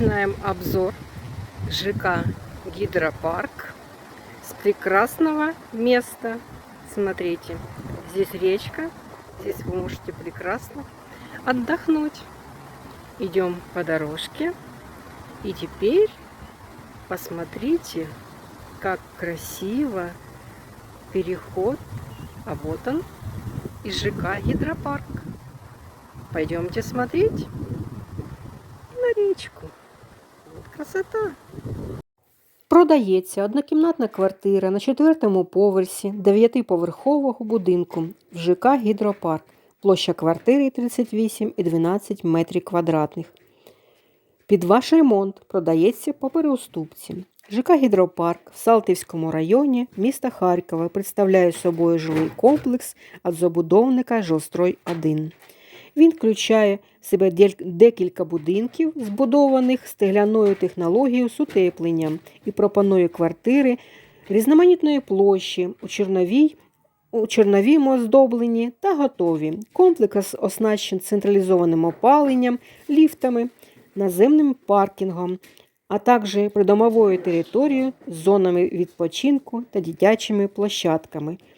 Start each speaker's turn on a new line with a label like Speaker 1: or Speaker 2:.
Speaker 1: Начинаем обзор ЖК Гидропарк с прекрасного места. Смотрите, здесь речка, здесь вы можете прекрасно отдохнуть. Идем по дорожке. И теперь посмотрите, как красиво переход. А вот он, из ЖК Гидропарк. Пойдемте смотреть на річку. От красота. Продається однокімнатна квартира на четвертому поверсі дев'ятиповерхового будинку в ЖК Гідропарк. Площа квартири 38,12 метрів квадратних. Під ваш ремонт продається по переуступці. ЖК Гідропарк в Салтівському районі міста Харкова представляє собою жилий комплекс від забудовника Жилстрой 1. Він включає в себе декілька будинків, збудованих стегляною технологією з утепленням, і пропонує квартири різноманітної площі у Чорновій, у Чорновому оздобленні та готові. Комплекс оснащений централізованим опаленням, ліфтами, наземним паркінгом, а також придомовою територією з зонами відпочинку та дитячими площадками –